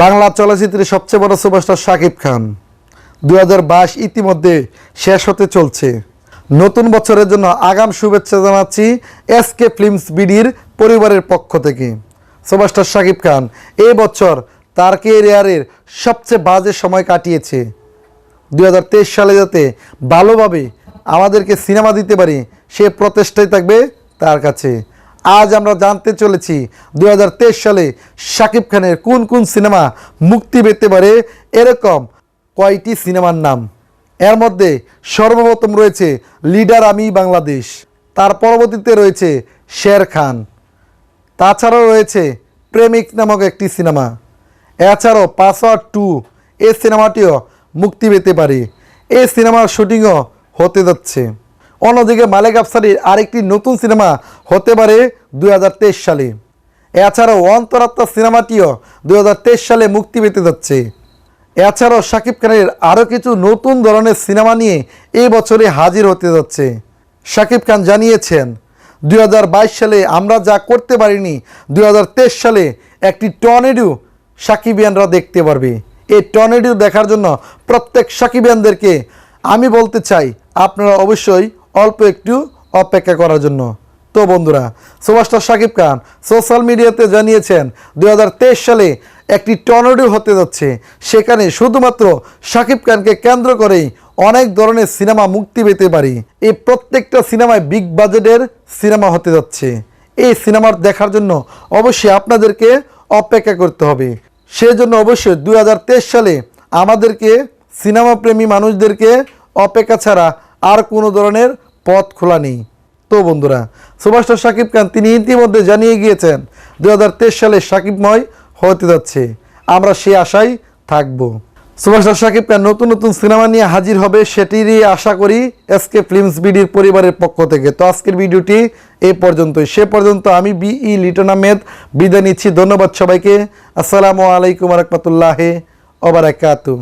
বাংলা চলচ্চিত্রের সবচেয়ে বড় সুপারস্টার শাকিব খান। দু হাজার বাইশ ইতিমধ্যে শেষ হতে চলছে। নতুন বছরের জন্য আগাম শুভেচ্ছা জানাচ্ছি এসকে ফিল্মস বিডির পরিবারের পক্ষ থেকে। সুপারস্টার শাকিব খান এ বছর তার কেরিয়ারের সবচেয়ে বাজে সময় কাটিয়েছে। দু হাজার তেইশ সালে যাতে ভালোভাবে আমাদেরকে সিনেমা দিতে পারি সে প্রচেষ্টাই থাকবে তার কাছে। আজ আমরা জানতে চলেছি দু হাজার তেইশ সালে শাকিব খানের কোন কোন সিনেমা মুক্তি পেতে পারে এরকম কয়টি সিনেমার নাম। এর মধ্যে সর্বপ্রথম রয়েছে লিডার আমি বাংলাদেশ, তার পরবর্তীতে রয়েছে শের খান, তাছাড়াও রয়েছে প্রেমিক নামক একটি সিনেমা। এছাড়াও পাসওয়ার্ড টু এই সিনেমাটিও মুক্তি পেতে পারে। এই সিনেমার শুটিংও হতে যাচ্ছে। অন্যদিকে মালেক আফসারির আরেকটি নতুন সিনেমা হতে পারে দু হাজার তেইশ সালে। এছাড়াও অন্তরাত্মা সিনেমাটিও দু হাজার তেইশ সালে মুক্তি পেতে যাচ্ছে। এছাড়াও শাকিব খানের আরও কিছু নতুন ধরনের সিনেমা নিয়ে এই বছরে হাজির হতে যাচ্ছে। শাকিব খান জানিয়েছেন, দুই হাজার বাইশ সালে আমরা যা করতে পারিনি দু হাজার তেইশ সালে একটি টর্নেডো সাকিবিয়ানরা দেখতে পারবে। এই টর্নেডো দেখার জন্য প্রত্যেক সাকিবিয়ানদেরকে আমি বলতে চাই, আপনারা অবশ্যই অল্প একটু অপেক্ষা করার জন্য। তো বন্ধুরা সুভাষটার শাকিব খান সোশ্যাল মিডিয়াতে জানিয়েছেন, দুই হাজার তেইশ সালে একটি টর্নেডো হতে যাচ্ছে। সেখানে শুধুমাত্র শাকিব খানকে কেন্দ্র করেই অনেক ধরনের সিনেমা মুক্তি পেতে পারি। এই প্রত্যেকটা সিনেমায় বিগ বাজেটের সিনেমা হতে যাচ্ছে। এই সিনেমার দেখার জন্য অবশ্যই আপনাদেরকে অপেক্ষা করতে হবে। সেজন্য অবশ্যই দুই হাজার তেইশ সালে আমাদেরকে সিনেমা প্রেমী মানুষদেরকে অপেক্ষা ছাড়া আর কোনো ধরনের পথ খোলা নেই। তো বন্ধুরা সুভাষটা শাকিব খান, তিনি ইতিমধ্যে জানিয়ে গিয়েছেন দু হাজার তেইশ সালে সাকিবময় হতে যাচ্ছে। আমরা সে আশায় থাকব। সুভাষটা শাকিব খান নতুন নতুন সিনেমা নিয়ে হাজির হবে, সেটিরই আশা করি এসকে ফিল্মস বিডির পরিবারের পক্ষ থেকে। তো আজকের ভিডিওটি এই পর্যন্তই। সে পর্যন্ত আমি বিই লিটন আহমেদ বিদায় নিচ্ছি। ধন্যবাদ সবাইকে। আসসালামু আলাইকুম রহমতুল্লাহ ওবরাকাতু